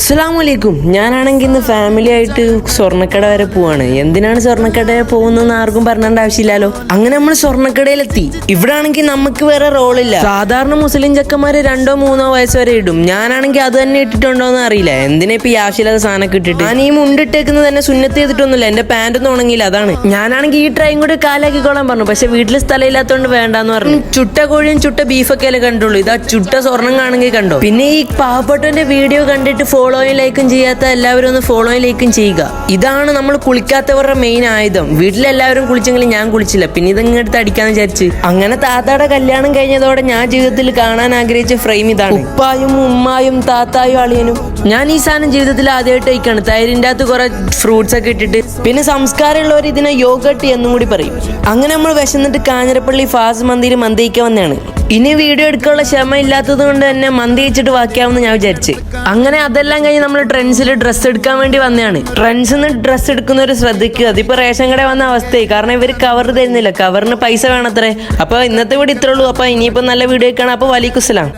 അസ്സലാമലൈക്കും. ഞാനാണെങ്കിൽ ഇന്ന് ഫാമിലി ആയിട്ട് സ്വർണക്കട വരെ പോവാണ്. എന്തിനാണ് സ്വർണക്കട പോകുന്നതെന്ന് ആർക്കും പറഞ്ഞേണ്ട ആവശ്യമില്ലല്ലോ. അങ്ങനെ നമ്മൾ സ്വർണക്കടയിലെത്തി. ഇവിടെ ആണെങ്കിൽ നമുക്ക് വേറെ റോളില്ല. സാധാരണ മുസ്ലിം ചെക്കന്മാര് രണ്ടോ മൂന്നോ വയസ്സ് വരെ ഇടും. ഞാനാണെങ്കിൽ അത് തന്നെ ഇട്ടിട്ടുണ്ടോ എന്ന് അറിയില്ല. എന്തിനാ ഇപ്പൊ ഈ സാധനം ഇട്ടിട്ട്? ഞാൻ ഈ മുണ്ടിട്ടേക്കുന്നത് തന്നെ സുന്നത്ത് ചെയ്തിട്ടൊന്നുമില്ല. എന്റെ പാന്റ് ഒന്നും ഉണങ്ങിയില്ല. അതാണ്. ഞാനാണെങ്കിൽ ഈ ട്രൈൻ കൂടി കാലാക്കിക്കോളാൻ പറഞ്ഞു. പക്ഷെ വീട്ടിൽ സ്ഥലമില്ലാത്തതുകൊണ്ട് വേണ്ടെന്ന് പറഞ്ഞു. ചുട്ട കോഴിയും ചുട്ട ബീഫൊക്കെ അല്ലേ കണ്ടുള്ളൂ. ഇതാ ചുട്ട സ്വർണം കാണെങ്കിൽ കണ്ടോ? പിന്നെ ഈ പാവപ്പെട്ടവന്റെ വീഡിയോ കണ്ടിട്ട് ഫോളോയും ലൈക്കും ചെയ്യാത്ത എല്ലാവരും ഒന്ന് ഫോളോയും ലൈക്കും ചെയ്യുക. ഇതാണ് നമ്മൾ കുളിക്കാത്തവരുടെ മെയിൻ ആയുധം. വീട്ടിലെല്ലാവരും കുളിച്ചെങ്കിലും ഞാൻ കുളിച്ചില്ല. പിന്നെ ഇതങ്ങെടുത്ത് അടിക്കാന്ന് വിചാരിച്ച്. അങ്ങനെ താത്താടെ കല്യാണം കഴിഞ്ഞതോടെ ഞാൻ ജീവിതത്തിൽ കാണാൻ ആഗ്രഹിച്ച ഫ്രെയിം ഇതാണ്. ഉപ്പായും ഉമ്മായും താത്തായും അളിയനും. ഞാൻ ഈ സാധനം ജീവിതത്തിൽ ആദ്യമായിട്ട് കഴിക്കാണ്. തൈരിന്റെ അകത്ത് കുറെ ഫ്രൂട്ട്സ് ഒക്കെ ഇട്ടിട്ട്. പിന്നെ സംസ്കാരമുള്ളവർ ഇതിനെ യോഗട്ട് എന്നും കൂടി പറയും. അങ്ങനെ നമ്മൾ വിശന്നിട്ട് കാഞ്ഞിരപ്പള്ളി ഫാസ് മന്തിയിൽ മന്തി കഴിക്കാൻ വന്നതാണ്. ഇനി വീഡിയോ എടുക്കാനുള്ള ക്ഷമ ഇല്ലാത്തത് കൊണ്ട് തന്നെ മന്തി വെച്ചിട്ട് വാക്കിയാവുമെന്ന് ഞാൻ വിചാരിച്ച്. അങ്ങനെ അതെല്ലാം കഴിഞ്ഞ് നമ്മൾ ട്രെൻഡ്സിൽ ഡ്രസ്സ് എടുക്കാൻ വേണ്ടി വന്നതാണ്. ട്രെൻഡ്സിൽ നിന്ന് ഡ്രസ്സ് എടുക്കുന്നവർ ശ്രദ്ധിക്കുക അതിപ്പോൾ റേഷൻ കട വന്ന അവസ്ഥയായി. കാരണം ഇവർ കവർ തരുന്നില്ല. കവറിന് പൈസ വേണത്രേ. അപ്പോൾ ഇന്നത്തെ ഇത്രേ ഉള്ളൂ. അപ്പോൾ ഇനിയിപ്പോൾ നല്ല വീഡിയോ കാണാം. അപ്പോൾ വലിക്കുസലാം